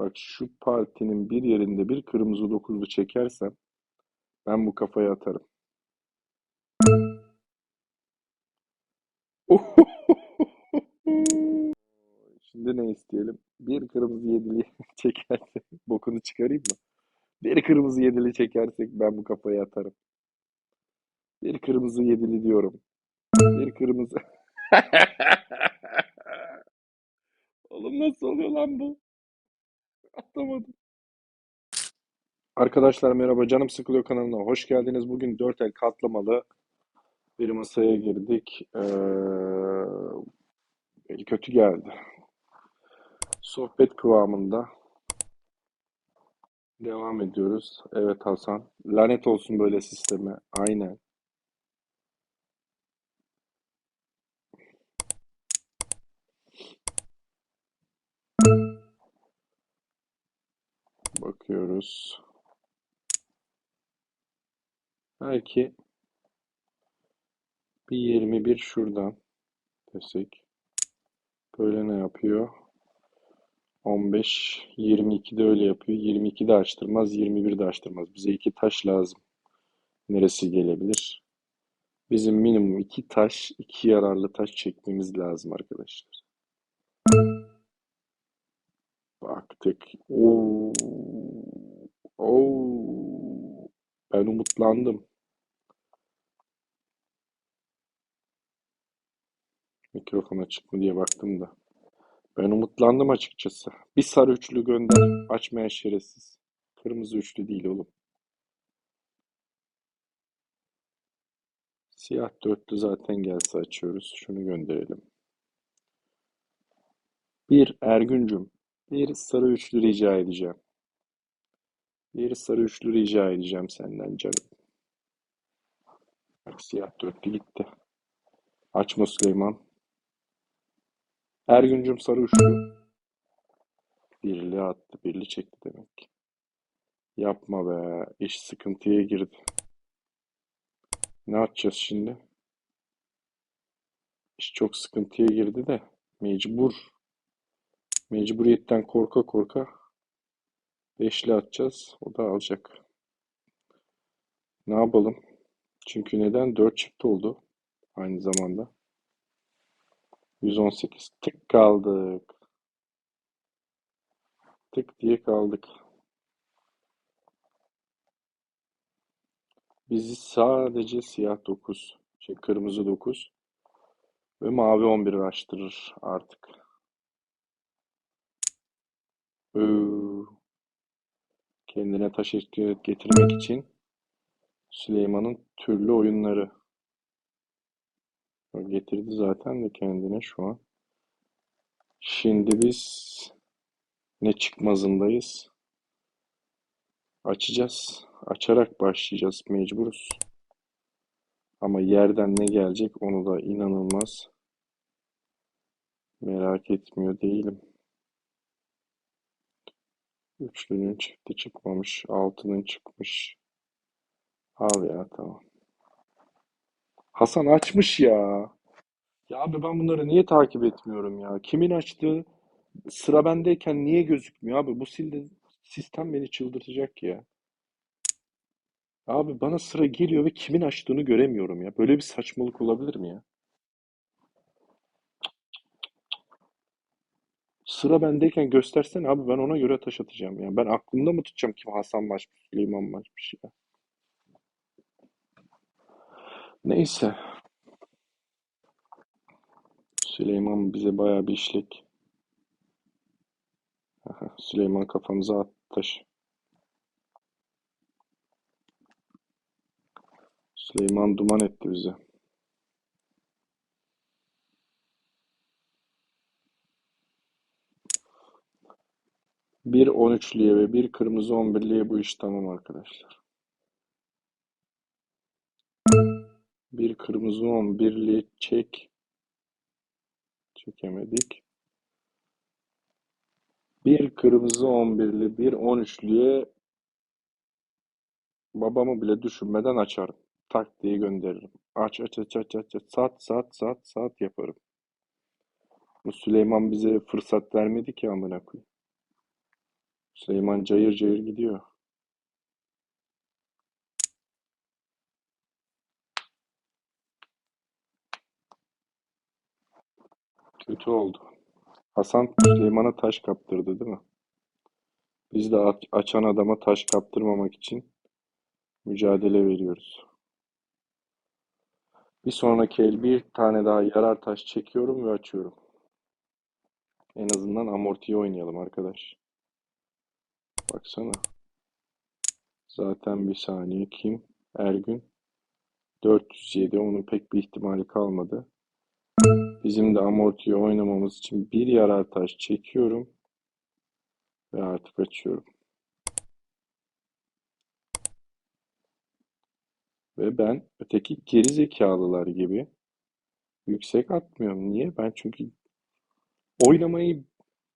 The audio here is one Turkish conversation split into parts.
Bak şu partinin bir yerinde bir kırmızı dokuzlu çekersem ben bu kafaya atarım. Şimdi ne isteyelim? Bir kırmızı yedili çekersek bokunu çıkarayım mı? Bir kırmızı yedili çekersek ben bu kafaya atarım. Bir kırmızı yedili diyorum. Bir kırmızı... Oğlum nasıl oluyor lan bu? Atamadım. Arkadaşlar merhaba. Canım Sıkılıyor kanalına hoş geldiniz. Bugün 4 el katlamalı bir masaya girdik. Ee, el kötü geldi. Sohbet kıvamında devam ediyoruz. Evet Hasan. Lanet olsun böyle sisteme. Aynen. Bakıyoruz. Belki bir 21 şuradan desek. Böyle ne yapıyor? 15, 22 de öyle yapıyor. 22 de açtırmaz, 21 de açtırmaz. Bize iki taş lazım. Neresi gelebilir? Bizim minimum iki taş, iki yararlı taş çekmemiz lazım arkadaşlar. Baktık. Oo. Oo. Ben umutlandım. Mikrofon açık mı diye baktım da. Ben umutlandım açıkçası. Bir sarı üçlü gönder. Açmayan şerefsiz. Kırmızı üçlü değil oğlum. Siyah dörtlü zaten gelse açıyoruz. Şunu gönderelim. Bir Ergüncüm. Bir sarı üçlü rica edeceğim. Bir sarı üçlü rica edeceğim senden canım. Bak siyah dörtlü gitti. Açma Süleyman. Ergüncüm sarı üçlü. Birli attı. Birli çekti demek. Yapma be. İş sıkıntıya girdi. Ne yapacağız şimdi? İş çok sıkıntıya girdi de mecbur. Mecburiyetten korka korka beşli atacağız. O da alacak. Ne yapalım? Çünkü neden? 4 çıktı oldu. Aynı zamanda. 118. Tık kaldık. Tık diye kaldık. Bizi sadece siyah 9, şey kırmızı 9 ve mavi 11 açtırır artık. Öö. Kendine taş getirmek için Süleyman'ın türlü oyunları. Getirdi zaten de kendine şu an. Şimdi biz ne çıkmazındayız? Açacağız. Açarak başlayacağız. Mecburuz. Ama yerden ne gelecek onu da inanılmaz merak etmiyor değilim. Üçlünün çifti çıkmamış. Altının çıkmış. Al ya tamam. Hasan açmış ya. Ya abi ben bunları niye takip etmiyorum ya? Kimin açtığı sıra bendeyken niye gözükmüyor abi? Bu silde sistem beni çıldırtacak ya. Abi bana sıra geliyor ve kimin açtığını göremiyorum ya. Böyle bir saçmalık olabilir mi ya? Sıra bendeyken göstersene abi ben ona göre taş atacağım ya. Ben aklımda mı tutacağım kim Hasan açmış, Süleyman mı açmış ya. Neyse. Süleyman bize bayağı bir işlek. Süleyman kafamıza attı taş. Süleyman duman etti bize. Bir 13'lüye ve bir kırmızı 11'liye bu iş tamam arkadaşlar. Bir kırmızı 11'li çek. Çekemedik. Bir kırmızı 11'li bir 13'lüye babamı bile düşünmeden açarım. Tak diye gönderirim. Aç aç aç aç aç. aç. Sat sat sat sat yaparım. Bu Süleyman bize fırsat vermedi ki amına koyayım. Süleyman cayır cayır gidiyor. Kötü oldu. Hasan Süleyman'a taş kaptırdı değil mi? Biz de aç- açan adama taş kaptırmamak için mücadele veriyoruz. Bir sonraki el bir tane daha yarar taş çekiyorum ve açıyorum. En azından amortiye oynayalım arkadaş. Baksana. Zaten bir saniye kim? Ergün. 407. Onun pek bir ihtimali kalmadı. Bizim de amortiye oynamamız için bir yarar taş çekiyorum. Ve artık açıyorum. Ve ben öteki geri zekalılar gibi yüksek atmıyorum. Niye? Ben çünkü oynamayı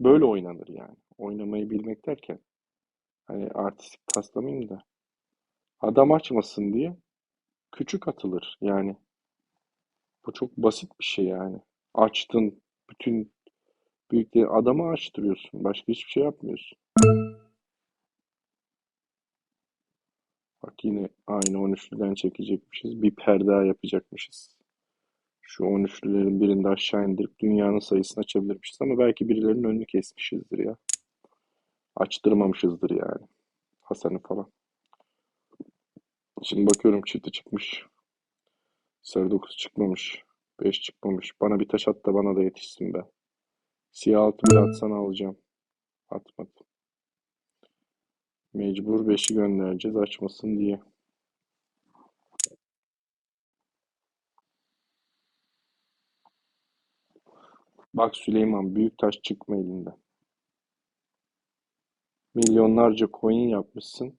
böyle oynanır yani. Oynamayı bilmek derken hani artistik taslamayayım da adam açmasın diye küçük atılır. Yani bu çok basit bir şey yani. Açtın bütün büyükleri adamı açtırıyorsun. Başka hiçbir şey yapmıyorsun. Bak yine aynı 13'lüden çekecekmişiz. Bir perde yapacakmışız. Şu 13'lülerin birinde aşağı indirip dünyanın sayısını açabilirmişiz. Ama belki birilerinin önünü kesmişizdir ya. Açtırmamışızdır yani. Hasan'ı falan. Şimdi bakıyorum çifti çıkmış. Sarı 9 çıkmamış. 5 çıkmamış. Bana bir taş at da bana da yetişsin be. Siyah altı bir atsan alacağım. Atmadım. Mecbur 5'i göndereceğiz açmasın diye. Bak Süleyman büyük taş çıkma elinden. Milyonlarca coin yapmışsın.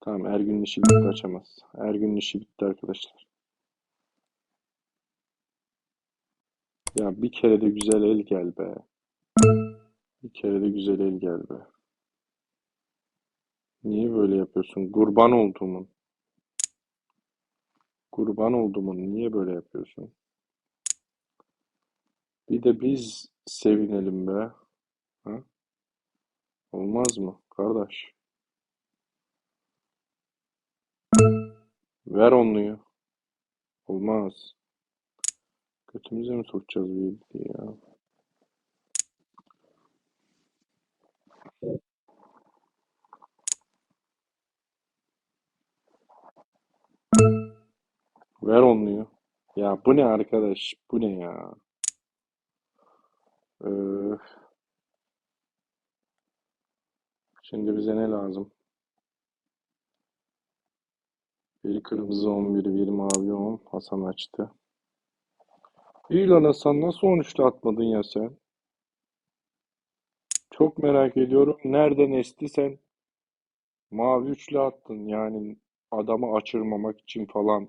Tamam Ergün'ün işi bitti açamaz. Ergün'ün işi bitti arkadaşlar. Ya bir kere de güzel el gel be. Bir kere de güzel el gel be. Niye böyle yapıyorsun? Kurban olduğumun. Kurban olduğumun. Niye böyle yapıyorsun? Bir de biz sevinelim be. Ha? Olmaz mı kardeş? Ver onluyu. Olmaz. Götümüze mi sokacağız bu ya? Ver onluyu. Ya bu ne arkadaş? Bu ne ya? Öf. Şimdi bize ne lazım? Biri kırmızı 11, biri mavi 10. Hasan açtı. İyi lan Hasan nasıl 13'te atmadın ya sen? Çok merak ediyorum. Nereden esti sen? Mavi üçlü attın. Yani adamı açırmamak için falan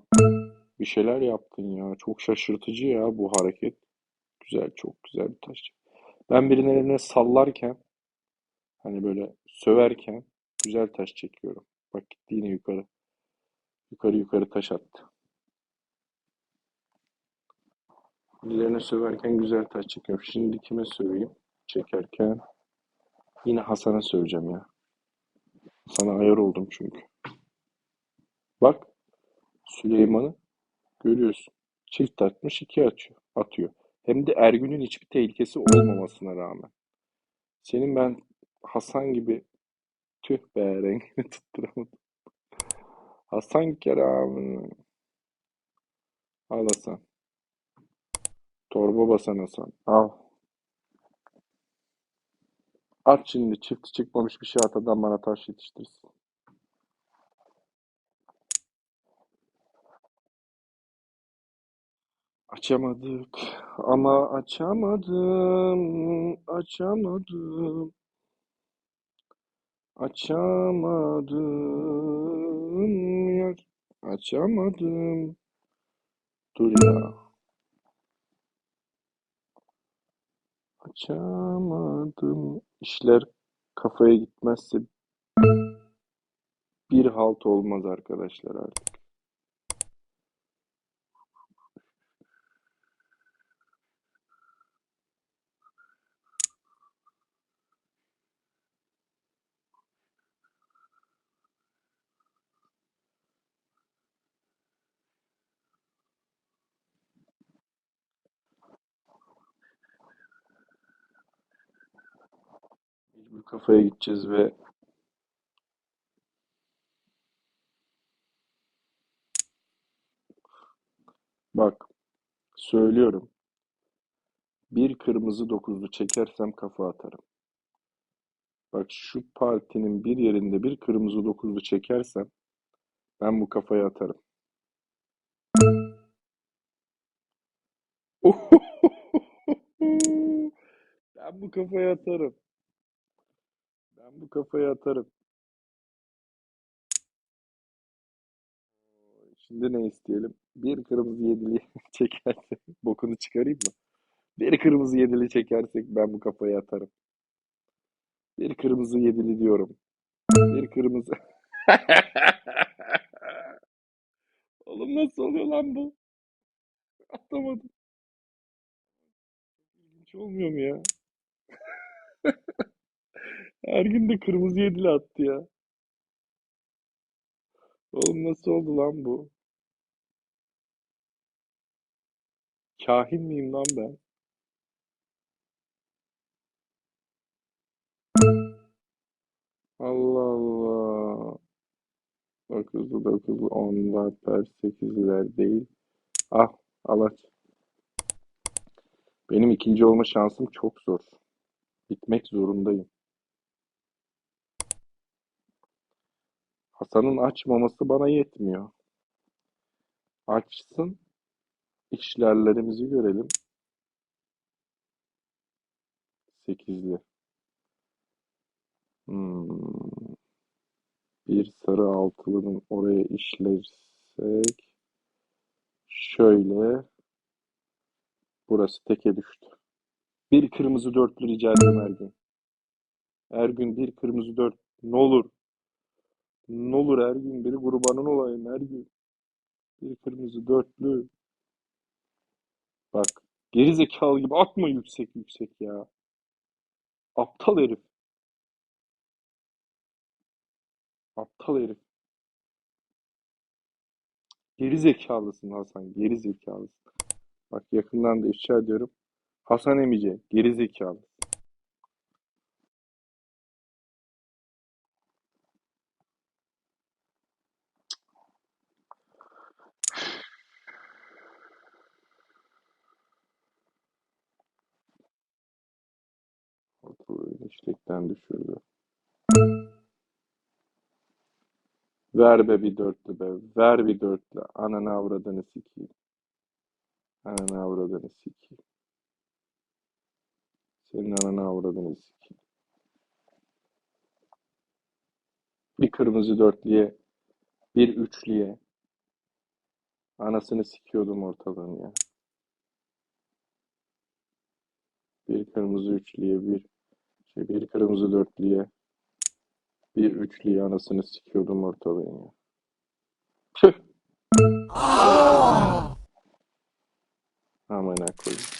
bir şeyler yaptın ya. Çok şaşırtıcı ya bu hareket. Güzel, çok güzel bir taş. Ben birinin eline sallarken hani böyle söverken güzel taş çekiyorum. Bak gitti yine yukarı. Yukarı yukarı taş attı. Birilerine söverken güzel taş çekiyorum. Şimdi kime söveyim? Çekerken yine Hasan'a söveceğim ya. Sana ayar oldum çünkü. Bak Süleyman'ı görüyorsun. Çift atmış iki atıyor. atıyor. Hem de Ergün'ün hiçbir tehlikesi olmamasına rağmen. Senin ben Hasan gibi tüh be rengini tutturamadım. Hasan Kerem. Al Hasan. Torba basan Hasan. Al. At şimdi çift çıkmamış bir şey at adam bana taş yetiştirsin. Açamadık ama açamadım, açamadım, açamadım yar, açamadım. Dur ya, açamadım. İşler kafaya gitmezse bir halt olmaz arkadaşlar artık. Bir kafaya gideceğiz ve bak söylüyorum. Bir kırmızı dokuzlu çekersem kafa atarım. Bak şu partinin bir yerinde bir kırmızı dokuzlu çekersem ben bu kafaya atarım. Ben bu kafaya atarım. Ben bu kafaya atarım. Şimdi ne isteyelim? Bir kırmızı yedili çekersek bokunu çıkarayım mı? Bir kırmızı yedili çekersek ben bu kafaya atarım. Bir kırmızı yedili diyorum. Bir kırmızı... Oğlum nasıl oluyor lan bu? Atamadım. İlginç olmuyor mu ya? Her gün de kırmızı yedili attı ya. Oğlum nasıl oldu lan bu? Kahin miyim lan ben? Allah Allah. Dokuzlu dokuzlu onlar per sekizler değil. Ah al aç. Benim ikinci olma şansım çok zor. Bitmek zorundayım. Hasan'ın açmaması bana yetmiyor. Açsın. İşlerlerimizi görelim. Sekizli. Hmm. Bir sarı altılının oraya işlersek şöyle burası teke düştü. Bir kırmızı dörtlü rica ederim Ergün. Ergün bir kırmızı dört. Ne olur. Ne olur Ergün biri kurbanın olayım Ergün. Bir kırmızı dörtlü. Bak geri zekalı gibi atma yüksek yüksek ya. Aptal herif. Aptal herif. Geri zekalısın Hasan. Geri zekalısın. Bak yakından da ifşa ediyorum. Hasan Emice. Geri zekalı. İşlekten düşürdü. Ver be bir dörtlü be. Ver bir dörtlü. Ananı avradını sikeyim. Ananı avradını sikeyim. Senin ananı avradını sikeyim. Bir kırmızı dörtlüye, bir üçlüye. Anasını sikiyordum ortalığın ya. Bir kırmızı üçlüye, bir şey, bir kırmızı dörtlüye, bir üçlüye anasını sikiyordum ortalığın ya. Tüh. Amına koyayım.